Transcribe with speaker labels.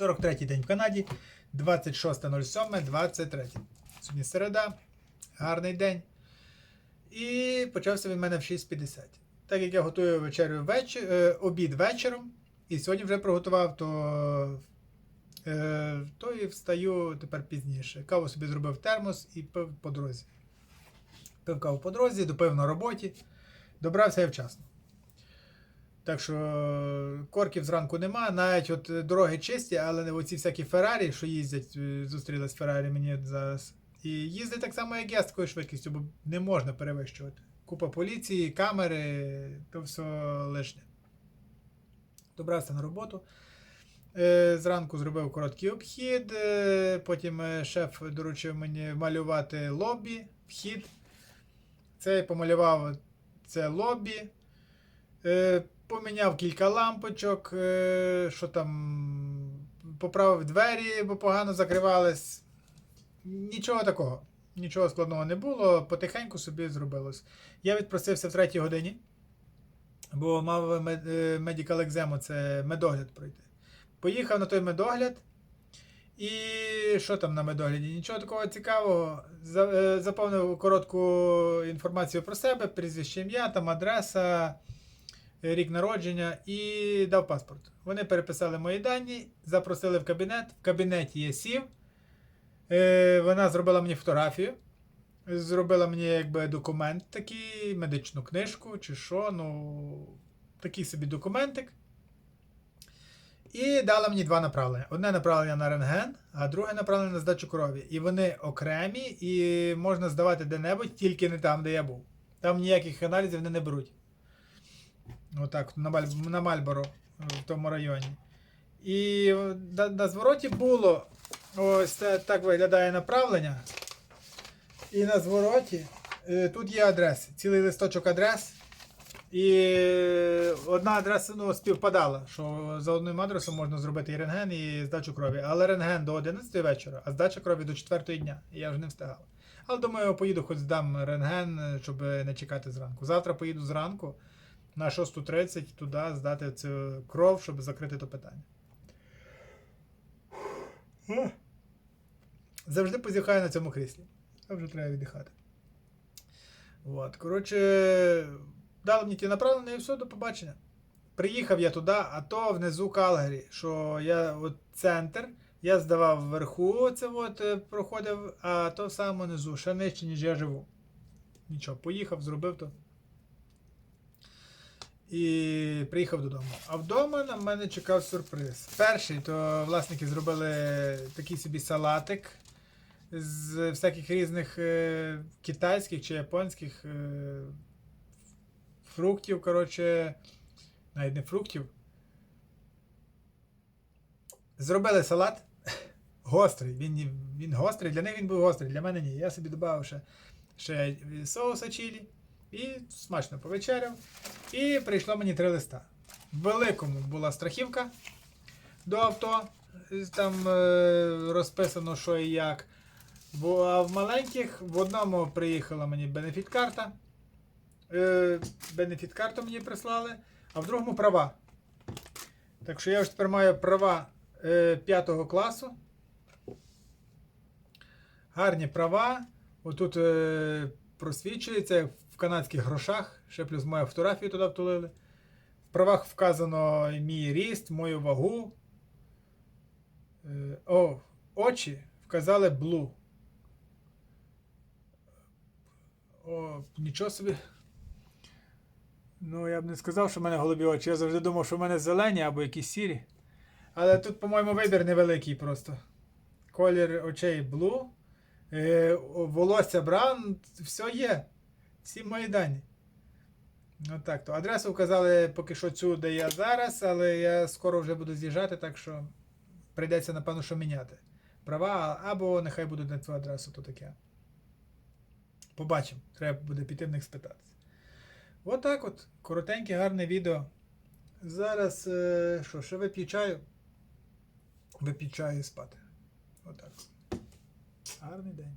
Speaker 1: 43-й день в Канаді, 26.07.23. Сьогодні середа, гарний день. І почався він в мене в 6.50. Так як я готую вечерю вечір, е, обід вечором, і сьогодні вже приготував, то, е, то і встаю тепер пізніше. Каву собі зробив термос і пив по дорозі. Пив каву по дорозі, допив на роботі. Добрався я вчасно. Так що корків зранку нема, навіть от е, дороги чисті, але оці всякі Феррарі, що їздять, е, зустрілись Феррарі мені зараз. І їздить так само, як я з такою швидкістю, бо не можна перевищувати. Купа поліції, камери, то все лишнє. Добрався на роботу. Е, Зранку зробив короткий обхід, потім шеф доручив мені малювати лобі, вхід. Це я помалював це лобі. Е, Поміняв кілька лампочок, е, що там, поправив двері, бо погано закривались. Нічого такого. Нічого складного не було, потихеньку собі зробилось. Я відпросився в третій годині, бо мав медикал екзему, це медогляд пройти. Поїхав на той медогляд. І що там на медогляді? Нічого такого цікавого. Е, Заповнив коротку інформацію про себе, прізвище ім'я, там адреса, рік народження і дав паспорт. Вони переписали мої дані, запросили в кабінет. В кабінеті я сів. Е, Вона зробила мені фотографію. Зробила мені якби документ такий, медичну книжку чи що. Ну, такий собі документик. І дала мені два направлення. Одне направлення на рентген, а друге направлення на здачу крові. І вони окремі, і можна здавати де-небудь, тільки не там, де я був. Там ніяких аналізів вони не беруть. Отак, на, Маль... на Мальборо, в тому районі. І на, на звороті було ось так виглядає направлення. І на звороті е, тут є адреси, цілий листочок адрес. І одна адреса ну, співпадала, що за одним адресом можна зробити і рентген, і здачу крові. Але рентген до 11 вечора, а здача крові до 4 дня. І я вже не встигав. Але думаю, поїду хоч здам рентген, щоб не чекати зранку. Завтра поїду зранку на 6.30 туди здати цю кров, щоб закрити то питання. Завжди позіхаю на цьому кріслі. А вже треба віддихати. От, коротше, дали мені ті направлення і все, до побачення. Приїхав я туди, а то внизу Калгарі, що я от центр, я здавав вверху, це от е, проходив, а то саме внизу, ще нижче, ніж я живу. Нічого, поїхав, зробив то. І приїхав додому. А вдома на мене чекав сюрприз. Перший, то власники зробили такий собі салатик з всяких різних е, китайських чи японських е, фруктів, коротше, навіть не фруктів. Зробили салат. Гострий. Він, він гострий, для них він був гострий, для мене ні. Я собі додав ще, ще соуса чилі і смачно повечеряв. І прийшло мені три листа. В великому була страхівка до авто. Там е, розписано, що і як. Бо, а в маленьких в одному приїхала мені бенефіт-карта. Е, бенефіт-карту мені прислали, а в другому права. Так що я вже тепер маю права е, 5 класу. Гарні права. Отут е, просвічується канадських грошах. Ще плюс мою фотографію туди втулили. В правах вказано мій ріст, мою вагу. Е, о, очі вказали blue. О, нічого собі. Ну, я б не сказав, що в мене голубі очі. Я завжди думав, що в мене зелені або якісь сірі. Але тут, по-моєму, вибір невеликий просто. Колір очей blue. Е, волосся браун, все є. Всі мої дані. Ну так, то адресу вказали поки що цю, де я зараз, але я скоро вже буду з'їжджати, так що прийдеться, напевно, що міняти. Права, або нехай будуть на цю адресу, то таке. Побачимо. Треба буде піти в них спитатися. Отак от. Коротеньке, гарне відео. Зараз, е, що, ще вип'ю чаю? Вип'ю чаю спати. Отак. Гарний день.